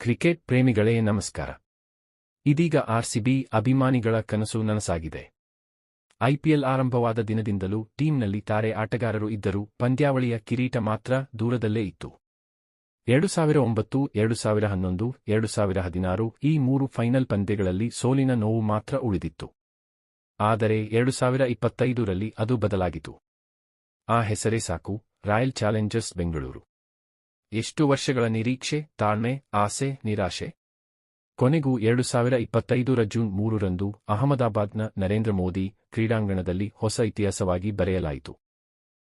Cricket ಪ್ರೇಮಿಗಳೇ, ನಮಸ್ಕಾರ. ಇದೀಗ RCB ಅಭಿಮಾನಿಗಳ ಕನಸು ನನಸಾಗಿದೆ. ಐಪಿಎಲ್ ಆರಂಭವಾದ ದಿನದಿಂದಲೂ ಟೀಂನಲ್ಲಿ ತಾರೆ ಆಟಗಾರರು ಇದ್ದರೂ ಪಂದ್ಯಾವಳಿಯ ಕಿರೀಟ ಮಾತ್ರ ದೂರದಲ್ಲೇ ಇತ್ತು. ಎರಡು ಸಾವಿರ ಒಂಬತ್ತು ಎರಡು ಸಾವಿರ ಹನ್ನೊಂದು ಎರಡು ಸಾವಿರ ಹದಿನಾರು ಈ ಮೂರು ಫೈನಲ್ ಪಂದ್ಯಗಳಲ್ಲಿ ಸೋಲಿನ ನೋವು ಮಾತ್ರ ಉಳಿದಿತ್ತು. ಆದರೆ ಎರಡು ಸಾವಿರ ಇಪ್ಪತ್ತೈದರಲ್ಲಿ ಅದು ಬದಲಾಗಿತು ಆ ಹೆಸರೇ ಸಾಕು, ರಾಯಲ್ ಚಾಲೆಂಜರ್ಸ್ ಬೆಂಗಳೂರು. ಎಷ್ಟು ವರ್ಷಗಳ ನಿರೀಕ್ಷೆ, ತಾಳ್ಮೆ, ಆಸೆ, ನಿರಾಶೆ? ಕೊನೆಗೂ ಎರಡು ಸಾವಿರ ಇಪ್ಪತ್ತೈದರ ಜೂನ್ ಮೂರರಂದು ಅಹಮದಾಬಾದ್ನ ನರೇಂದ್ರ ಮೋದಿ ಕ್ರೀಡಾಂಗಣದಲ್ಲಿ ಹೊಸ ಇತಿಹಾಸವಾಗಿ ಬರೆಯಲಾಯಿತು.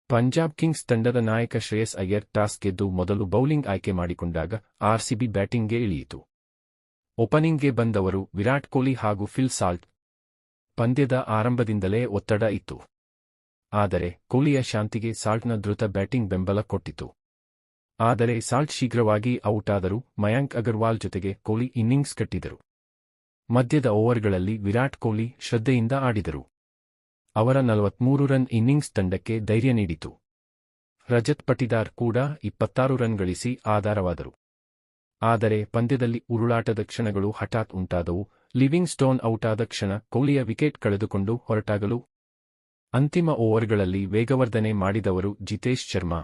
ಪಂಜಾಬ್ ಕಿಂಗ್ಸ್ ತಂಡದ ನಾಯಕ ಶ್ರೇಯಸ್ ಅಯ್ಯರ್ ಟಾಸ್ ಗೆದ್ದು ಮೊದಲು ಬೌಲಿಂಗ್ ಆಯ್ಕೆ ಮಾಡಿಕೊಂಡಾಗ ಆರ್ಸಿಬಿ ಬ್ಯಾಟಿಂಗ್ಗೆ ಇಳಿಯಿತು. ಓಪನಿಂಗ್ಗೆ ಬಂದವರು ವಿರಾಟ್ ಕೊಹ್ಲಿ ಹಾಗೂ ಫಿಲ್ ಸಾಲ್ಟ್ ಪಂದ್ಯದ ಆರಂಭದಿಂದಲೇ ಒತ್ತಡ ಇತ್ತು. ಆದರೆ ಕೊಹ್ಲಿಯ ಶಾಂತಿಗೆ ಸಾಲ್ಟ್ನ ದ್ರುತ ಬ್ಯಾಟಿಂಗ್ ಬೆಂಬಲ ಕೊಟ್ಟಿತು. ಆದರೆ ಸಾಲ್ಟ್ ಶೀಘ್ರವಾಗಿ ಔಟ್ ಆದರು ಮಯಾಂಕ್ ಅಗರ್ವಾಲ್ ಜೊತೆಗೆ ಕೊಹ್ಲಿ ಇನ್ನಿಂಗ್ಸ್ ಕಟ್ಟಿದರು. ಮಧ್ಯದ ಓವರ್ಗಳಲ್ಲಿ ವಿರಾಟ್ ಕೊಹ್ಲಿ ಶ್ರದ್ಧೆಯಿಂದ ಆಡಿದರು. ಅವರ ನಲವತ್ಮೂರು ರನ್ ಇನ್ನಿಂಗ್ಸ್ ತಂಡಕ್ಕೆ ಧೈರ್ಯ ನೀಡಿತು. ರಜತ್ ಪಟಿದಾರ್ ಕೂಡ ಇಪ್ಪತ್ತಾರು ರನ್ ಗಳಿಸಿ ಆಧಾರವಾದರು. ಆದರೆ ಪಂದ್ಯದಲ್ಲಿ ಉರುಳಾಟದ ಕ್ಷಣಗಳು ಹಠಾತ್ ಉಂಟಾದವು. ಲಿವಿಂಗ್ ಸ್ಟೋನ್ ಔಟಾದ ಕ್ಷಣ ಕೊಹ್ಲಿಯ ವಿಕೆಟ್ ಕಳೆದುಕೊಂಡು ಹೊರಟಾಗಲು ಅಂತಿಮ ಓವರ್ಗಳಲ್ಲಿ ವೇಗವರ್ಧನೆ ಮಾಡಿದವರು ಜಿತೇಶ್ ಶರ್ಮಾ.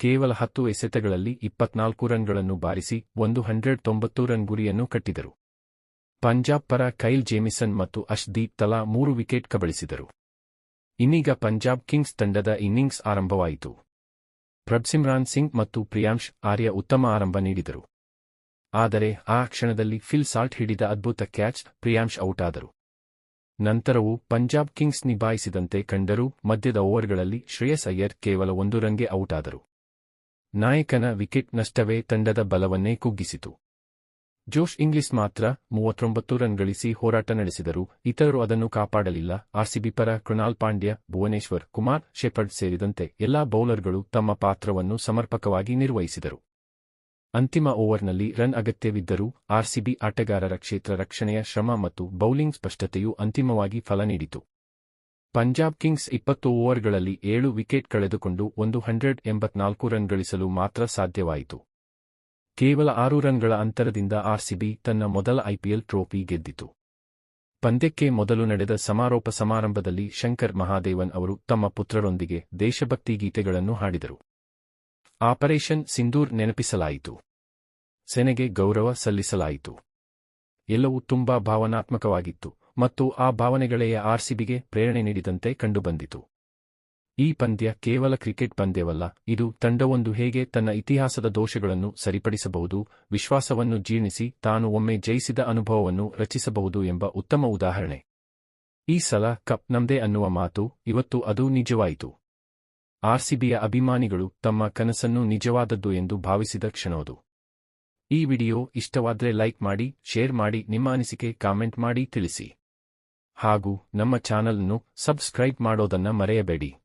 ಕೇವಲ ಹತ್ತು ಎಸೆತಗಳಲ್ಲಿ ಇಪ್ಪತ್ನಾಲ್ಕು ರನ್ಗಳನ್ನು ಬಾರಿಸಿ ಒಂದು ಹಂಡ್ರೆಡ್ ತೊಂಬತ್ತು ರನ್ ಗುರಿಯನ್ನು ಕಟ್ಟಿದರು. ಪಂಜಾಬ್ ಪರ ಕೈಲ್ ಜೇಮಿಸನ್ ಮತ್ತು ಅಶ್ದೀಪ್ ತಲಾ ಮೂರು ವಿಕೆಟ್ ಕಬಳಿಸಿದರು. ಇನ್ನೀಗ ಪಂಜಾಬ್ ಕಿಂಗ್ಸ್ ತಂಡದ ಇನ್ನಿಂಗ್ಸ್ ಆರಂಭವಾಯಿತು. ಪ್ರಭ್ಸಿಮ್ರಾನ್ ಸಿಂಗ್ ಮತ್ತು ಪ್ರಿಯಾಂಶ್ ಆರ್ಯ ಉತ್ತಮ ಆರಂಭ ನೀಡಿದರು. ಆದರೆ ಆ ಕ್ಷಣದಲ್ಲಿ ಫಿಲ್ ಸಾಲ್ಟ್ ಹಿಡಿದ ಅದ್ಭುತ ಕ್ಯಾಚ್ ಪ್ರಿಯಾಂಶ್ ಔಟ್ ಆದರು ನಂತರವೂ ಪಂಜಾಬ್ ಕಿಂಗ್ಸ್ ನಿಭಾಯಿಸಿದಂತೆ ಕಂಡರೂ ಮಧ್ಯದ ಓವರ್ಗಳಲ್ಲಿ ಶ್ರೇಯಸ್ ಅಯ್ಯರ್ ಕೇವಲ ಒಂದು ರನ್ಗೆ ಔಟ್ ಆದರು ನಾಯಕನ ವಿಕೆಟ್ ನಷ್ಟವೇ ತಂಡದ ಬಲವನ್ನೇ ಕುಗ್ಗಿಸಿತು. ಜೋಶ್ ಇಂಗ್ಲಿಸ್ ಮಾತ್ರ ಮೂವತ್ತೊಂಬತ್ತು ರನ್ ಗಳಿಸಿ ಹೋರಾಟ ನಡೆಸಿದರು ಇತರರು ಅದನ್ನು ಕಾಪಾಡಲಿಲ್ಲ. ಆರ್ಸಿಬಿ ಪರ ಕೃಣಾಲ್ ಪಾಂಡ್ಯ, ಭುವನೇಶ್ವರ್ ಕುಮಾರ್, ಶೆಫರ್ಡ್ ಸೇರಿದಂತೆ ಎಲ್ಲಾ ಬೌಲರ್ಗಳು ತಮ್ಮ ಪಾತ್ರವನ್ನು ಸಮರ್ಪಕವಾಗಿ ನಿರ್ವಹಿಸಿದರು. ಅಂತಿಮ ಓವರ್ನಲ್ಲಿ ರನ್ ಅಗತ್ಯವಿದ್ದರೂ ಆರ್ಸಿಬಿ ಆಟಗಾರರ ಕ್ಷೇತ್ರ ರಕ್ಷಣೆಯ ಶ್ರಮ ಮತ್ತು ಬೌಲಿಂಗ್ ಸ್ಪಷ್ಟತೆಯು ಅಂತಿಮವಾಗಿ ಫಲ ನೀಡಿತು. ಪಂಜಾಬ್ ಕಿಂಗ್ಸ್ ಇಪ್ಪತ್ತು ಓವರ್ಗಳಲ್ಲಿ ಏಳು ವಿಕೆಟ್ ಕಳೆದುಕೊಂಡು ಒಂದು ಹಂಡ್ರೆಡ್ ಎಂಬತ್ನಾಲ್ಕು ರನ್ ಗಳಿಸಲು ಮಾತ್ರ ಸಾಧ್ಯವಾಯಿತು. ಕೇವಲ ಆರು ರನ್ಗಳ ಅಂತರದಿಂದ ಆರ್ಸಿಬಿ ತನ್ನ ಮೊದಲ ಐಪಿಎಲ್ ಟ್ರೋಫಿ ಗೆದ್ದಿತು. ಪಂದ್ಯಕ್ಕೆ ಮೊದಲು ನಡೆದ ಸಮಾರೋಪ ಸಮಾರಂಭದಲ್ಲಿ ಶಂಕರ್ ಮಹಾದೇವನ್ ಅವರು ತಮ್ಮ ಪುತ್ರರೊಂದಿಗೆ ದೇಶಭಕ್ತಿ ಗೀತೆಗಳನ್ನು ಹಾಡಿದರು. ಆಪರೇಷನ್ ಸಿಂಧೂರ್ ನೆನಪಿಸಲಾಯಿತು. ಸೆನೆಗೆ ಗೌರವ ಸಲ್ಲಿಸಲಾಯಿತು. ಎಲ್ಲವೂ ತುಂಬಾ ಭಾವನಾತ್ಮಕವಾಗಿತ್ತು. ಮತ್ತು ಆ ಭಾವನೆಗಳೇ ಆರ್ಸಿಬಿಗೆ ಪ್ರೇರಣೆ ನೀಡಿದಂತೆ ಕಂಡುಬಂದಿತು. ಈ ಪಂದ್ಯ ಕೇವಲ ಕ್ರಿಕೆಟ್ ಪಂದ್ಯವಲ್ಲ, ಇದು ತಂಡವೊಂದು ಹೇಗೆ ತನ್ನ ಇತಿಹಾಸದ ದೋಷಗಳನ್ನು ಸರಿಪಡಿಸಬಹುದು, ವಿಶ್ವಾಸವನ್ನು ಜೀರ್ಣಿಸಿ ತಾನು ಒಮ್ಮೆ ಜಯಿಸಿದ ಅನುಭವವನ್ನು ರಚಿಸಬಹುದು ಎಂಬ ಉತ್ತಮ ಉದಾಹರಣೆ. ಈ ಸಲ ಕಪ್ ನಮ್ದೇ ಅನ್ನುವ ಮಾತು, ಇವತ್ತು ಅದು ನಿಜವಾಯಿತು. ಆರ್ಸಿಬಿಯ ಅಭಿಮಾನಿಗಳು ತಮ್ಮ ಕನಸನ್ನು ನಿಜವಾದದ್ದು ಎಂದು ಭಾವಿಸಿದ ಕ್ಷಣೋದು ಈ ವಿಡಿಯೋ ಇಷ್ಟವಾದರೆ ಲೈಕ್ ಮಾಡಿ, ಶೇರ್ ಮಾಡಿ, ನಿಮ್ಮ ಅನಿಸಿಕೆ ಕಾಮೆಂಟ್ ಮಾಡಿ ತಿಳಿಸಿ. ಹಾಗೂ ನಮ್ಮ ಚಾನೆಲ್ ಅನ್ನು ಸಬ್ಸ್ಕ್ರೈಬ್ ಮಾಡೋದನ್ನ ಮರೆಯಬೇಡಿ.